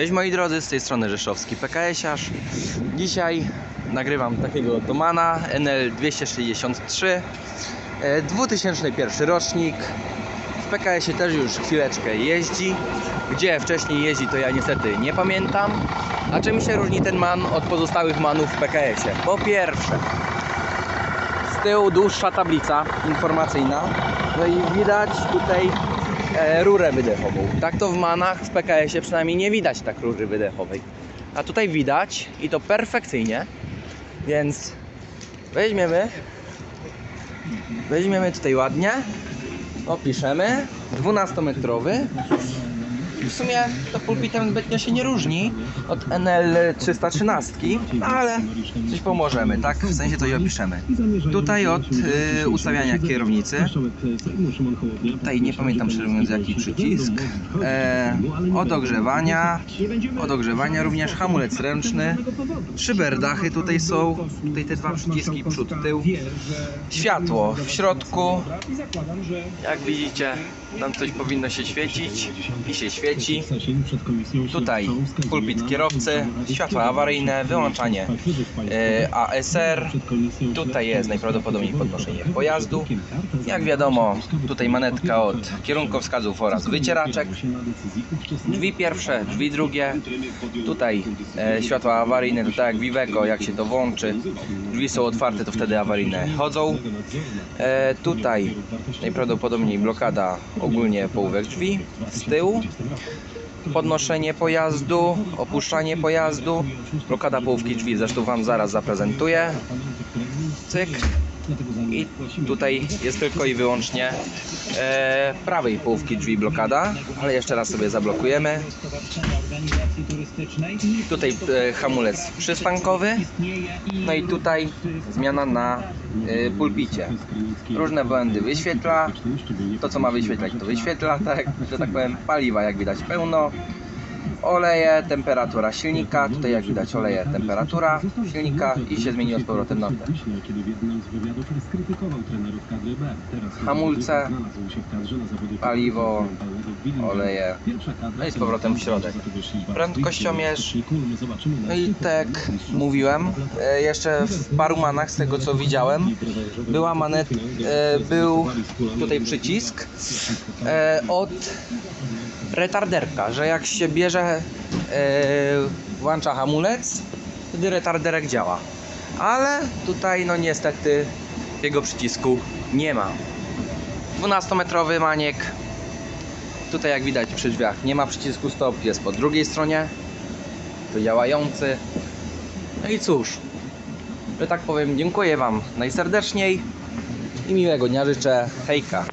Cześć moi drodzy, z tej strony Rzeszowski PKS-iarz. Dzisiaj nagrywam takiego otomana NL263 e, 2001 rocznik. W PKS-ie też już chwileczkę jeździ. Gdzie wcześniej jeździ to ja niestety nie pamiętam. A czym się różni ten man od pozostałych manów w PKS-ie? Po pierwsze, z tyłu dłuższa tablica informacyjna. No i widać tutaj e, rurę wydechową. Tak to w manach w PKS-ie przynajmniej nie widać tak rury wydechowej. A tutaj widać i to perfekcyjnie. Więc weźmiemy weźmiemy tutaj ładnie opiszemy 12-metrowy w sumie to pulpitem zbytnio się nie różni od NL 313, no ale coś pomożemy, tak? W sensie to i opiszemy. Tutaj od y, ustawiania kierownicy, tutaj nie pamiętam szczerze mówiąc jaki przycisk, e, od ogrzewania, od ogrzewania również hamulec ręczny, szyberdachy tutaj są, tutaj te dwa przyciski przód, tył, światło w środku, jak widzicie tam coś powinno się świecić i się świeci. Tutaj pulpit kierowcy, światła awaryjne, wyłączanie e, ASR. Tutaj jest najprawdopodobniej podnoszenie pojazdu. Jak wiadomo, tutaj manetka od kierunkowskazów oraz wycieraczek. Drzwi pierwsze, drzwi drugie. Tutaj e, światła awaryjne, to tak jak Viveco, jak się to włączy. Drzwi są otwarte, to wtedy awaryjne chodzą. E, tutaj najprawdopodobniej blokada ogólnie połówek drzwi z tyłu. Podnoszenie pojazdu, opuszczanie pojazdu, blokada połówki drzwi, zresztą Wam zaraz zaprezentuję. Cyk. I tutaj jest tylko i wyłącznie e, prawej połówki drzwi blokada, ale jeszcze raz sobie zablokujemy. Tutaj e, hamulec przystankowy, no i tutaj zmiana na e, pulpicie. Różne błędy wyświetla, to co ma wyświetlać to wyświetla, tak, że tak powiem paliwa jak widać pełno. Oleje, temperatura silnika, tutaj jak widać oleje, temperatura silnika i się zmieniło z powrotem na. Hamulce, paliwo, oleje, no i z powrotem w środek. Prędkościomierz, no i tak jak mówiłem, e, jeszcze w paru manach z tego co widziałem, była manet, e, był tutaj przycisk e, od retarderka, że jak się bierze, włącza hamulec, wtedy retarderek działa. Ale tutaj no niestety jego przycisku nie ma. 12-metrowy maniek. Tutaj jak widać przy drzwiach nie ma przycisku stop, jest po drugiej stronie. To działający. No i cóż, że tak powiem, dziękuję Wam najserdeczniej i miłego dnia życzę. Hejka.